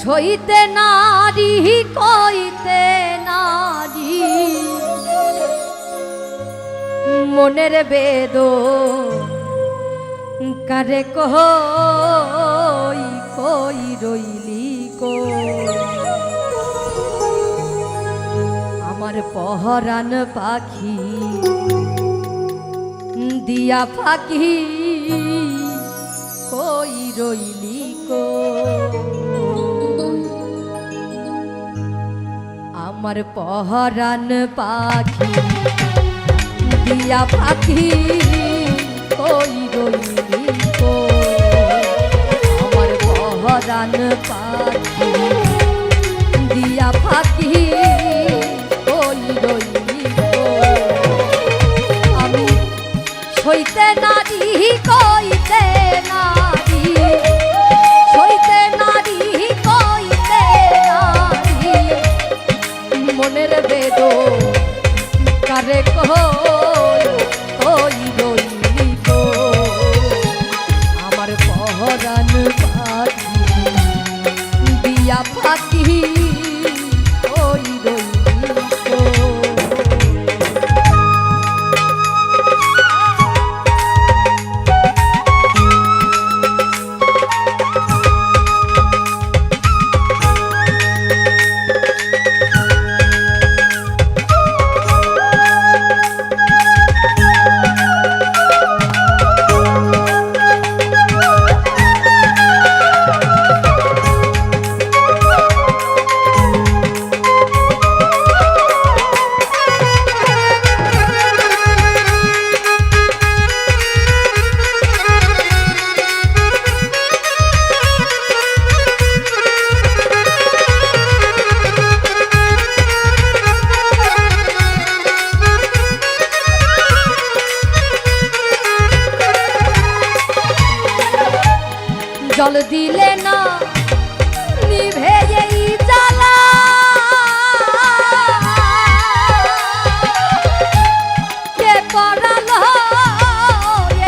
সইতে নারী, কইতে নারী। মনের বেদ কারে কই কই রইলি কো? আমার পহরান পাখি দিয়া পাখি কই রইলি কো? আমার পহরান পাখি, দিয়া পাখি কই রইলি কো আমার পহরান পাখি, দিয়া পাখি কই রইলি কো আমি সইতে নারী কইতে জল দিলে না নিভে এই জ্বালা। কে পড়ালো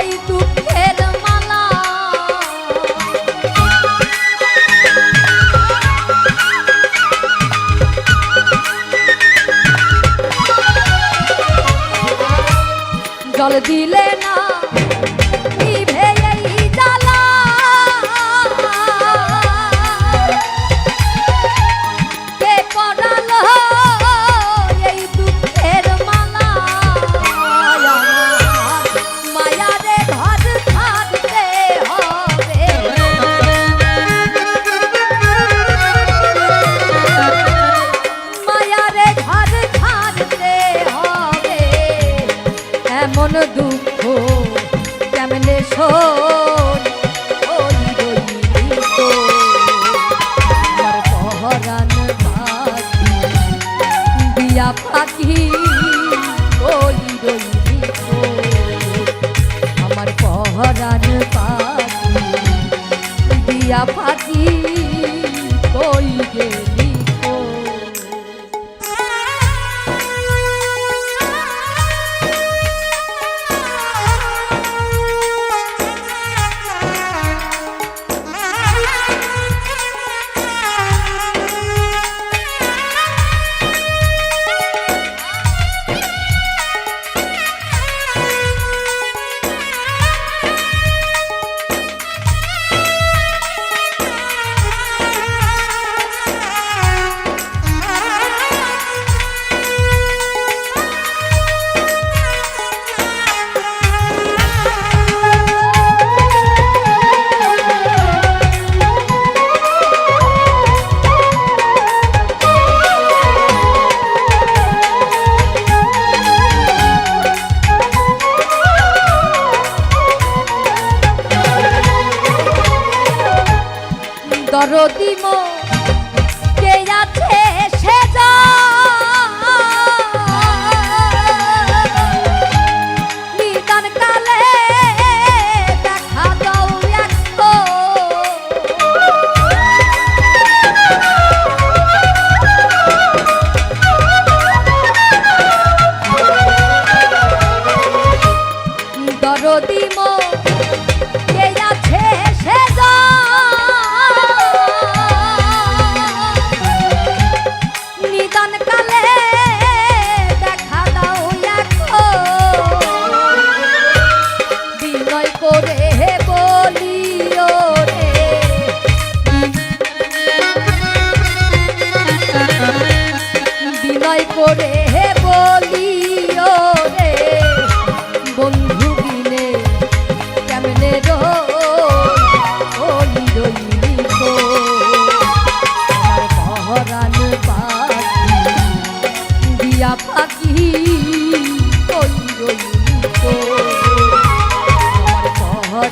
এই দুঃখের মালা? জল দিলে আমার পহরান পাখি দিয়া পাখি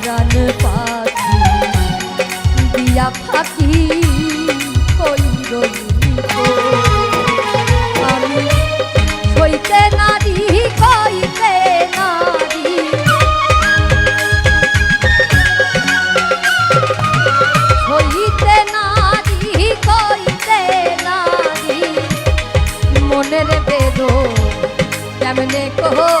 বাগান পাখি, দিয়া ফাঁকি কইর আমি সইতে নারী, কইতে নারী। সইতে নারী, কইতে নারী। মনের বেদো কেমনে কহ?